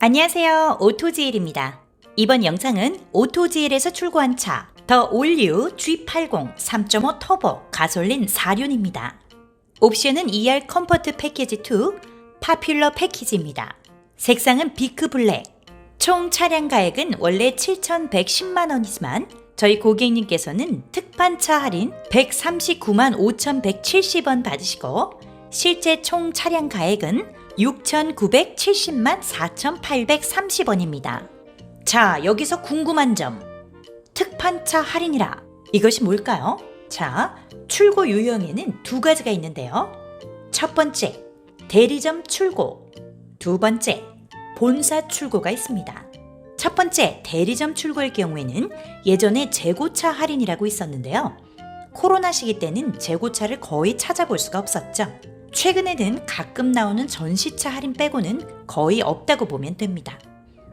안녕하세요. 오토지일입니다. 이번 영상은 오토지일에서 출고한 차, 더 올류 G80 3.5 터보 가솔린 4륜입니다. 옵션은 ER 컴포트 패키지 2, 파퓰러 패키지입니다. 색상은 비크 블랙. 총 차량 가액은 원래 7,110만 원이지만 저희 고객님께서는 특판차 할인 139만 5,170원 받으시고 실제 총 차량 가액은 6,970만 4,830원입니다. 자, 여기서 궁금한 점. 특판차 할인이라 이것이 뭘까요? 자, 출고 유형에는 두 가지가 있는데요. 첫 번째, 대리점 출고. 두 번째, 본사 출고가 있습니다. 첫 번째, 대리점 출고일 경우에는 예전에 재고차 할인이라고 있었는데요. 코로나 시기 때는 재고차를 거의 찾아볼 수가 없었죠. 최근에는 가끔 나오는 전시차 할인 빼고는 거의 없다고 보면 됩니다.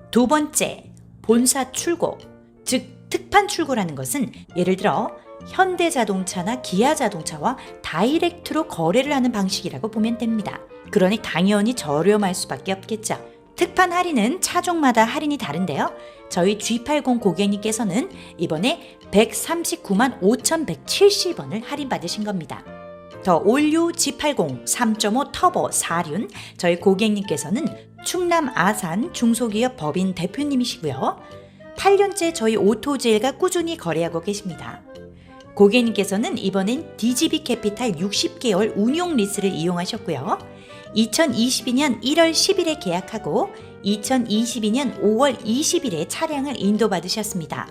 두 번째, 본사 출고. 즉, 특판 출고라는 것은 예를 들어 현대자동차나 기아자동차와 다이렉트로 거래를 하는 방식이라고 보면 됩니다. 그러니 당연히 저렴할 수밖에 없겠죠. 특판 할인은 차종마다 할인이 다른데요. 저희 G80 고객님께서는 이번에 139만 5,170원을 할인받으신 겁니다. 더 올류 G80 3.5 터보 4륜 저희 고객님께서는 충남 아산 중소기업 법인 대표님이시고요. 8년째 저희 오토제일과 꾸준히 거래하고 계십니다. 고객님께서는 이번엔 DGB 캐피탈 60개월 운용 리스를 이용하셨고요. 2022년 1월 10일에 계약하고 2022년 5월 20일에 차량을 인도받으셨습니다.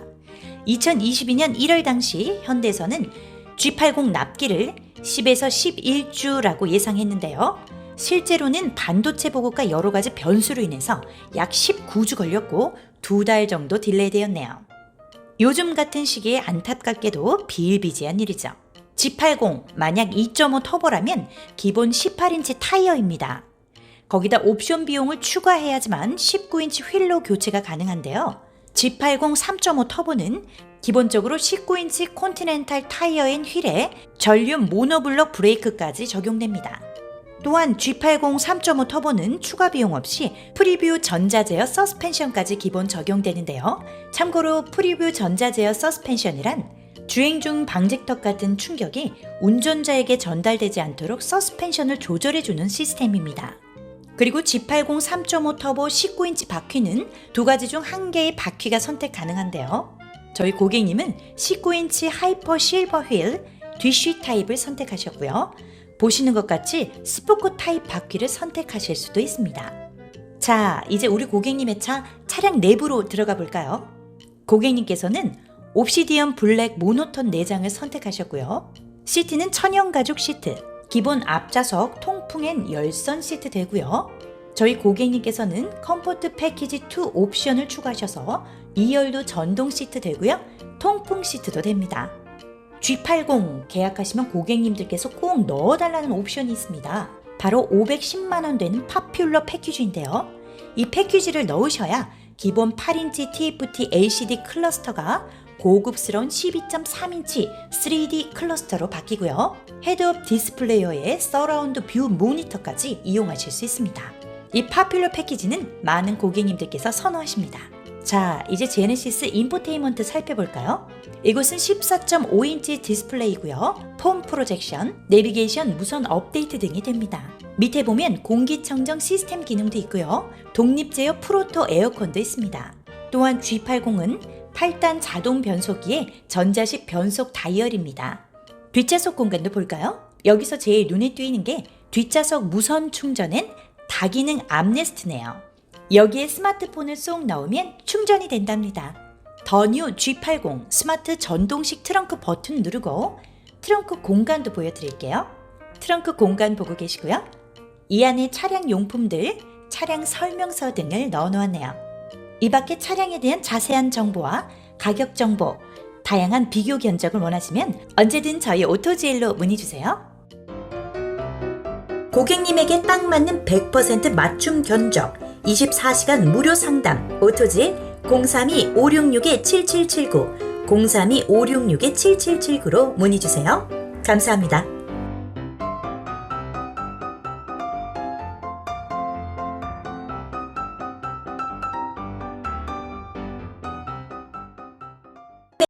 2022년 1월 당시 현대에서는 G80 납기를 10에서 11주라고 예상했는데요. 실제로는 반도체 보급과 여러 가지 변수로 인해서 약 19주 걸렸고 두 달 정도 딜레이 되었네요. 요즘 같은 시기에 안타깝게도 비일비재한 일이죠. G80 만약 2.5 터보라면 기본 18인치 타이어입니다. 거기다 옵션 비용을 추가해야지만 19인치 휠로 교체가 가능한데요. G80 3.5 터보는 기본적으로 19인치 콘티넨탈 타이어인 휠에 전륜 모노블럭 브레이크까지 적용됩니다. 또한 G80 3.5 터보는 추가 비용 없이 프리뷰 전자제어 서스펜션까지 기본 적용되는데요. 참고로 프리뷰 전자제어 서스펜션이란 주행 중 방직턱 같은 충격이 운전자에게 전달되지 않도록 서스펜션을 조절해주는 시스템입니다. 그리고 G80 3.5 터보 19인치 바퀴는 두 가지 중 한 개의 바퀴가 선택 가능한데요. 저희 고객님은 19인치 하이퍼 실버 휠 뒤쉬 타입을 선택하셨고요. 보시는 것 같이 스포크 타입 바퀴를 선택하실 수도 있습니다. 자, 이제 우리 고객님의 차 차량 내부로 들어가 볼까요? 고객님께서는 옵시디언 블랙 모노톤 내장을 선택하셨고요. 시트는 천연 가죽 시트, 기본 앞좌석 통풍엔 열선 시트 되고요. 저희 고객님께서는 컴포트 패키지 2 옵션을 추가하셔서 2열도 전동 시트 되고요. 통풍 시트도 됩니다. G80 계약하시면 고객님들께서 꼭 넣어달라는 옵션이 있습니다. 바로 510만원 되는 파퓰러 패키지인데요. 이 패키지를 넣으셔야 기본 8인치 TFT LCD 클러스터가 고급스러운 12.3인치 3D 클러스터로 바뀌고요. 헤드업 디스플레이어의 서라운드 뷰 모니터까지 이용하실 수 있습니다. 이 파퓰러 패키지는 많은 고객님들께서 선호하십니다. 자, 이제 제네시스 인포테인먼트 살펴볼까요? 이곳은 14.5인치 디스플레이고요. 폼 프로젝션, 내비게이션, 무선 업데이트 등이 됩니다. 밑에 보면 공기청정 시스템 기능도 있고요. 독립 제어 프로토 에어컨도 있습니다. 또한 G80은 8단 자동 변속기에 전자식 변속 다이얼입니다. 뒷좌석 공간도 볼까요? 여기서 제일 눈에 띄는 게 뒷좌석 무선 충전엔 다기능 암레스트네요. 여기에 스마트폰을 쏙 넣으면 충전이 된답니다. 더 뉴 G80 스마트 전동식 트렁크 버튼 누르고 트렁크 공간도 보여드릴게요. 트렁크 공간 보고 계시고요. 이 안에 차량 용품들, 차량 설명서 등을 넣어 놓았네요. 이 밖에 차량에 대한 자세한 정보와 가격 정보, 다양한 비교 견적을 원하시면 언제든 저희 오토지일로 문의 주세요. 고객님에게 딱 맞는 100% 맞춤 견적, 24시간 무료 상담, 오토지일 032-566-7779, 032-566-7779로 문의 주세요. 감사합니다.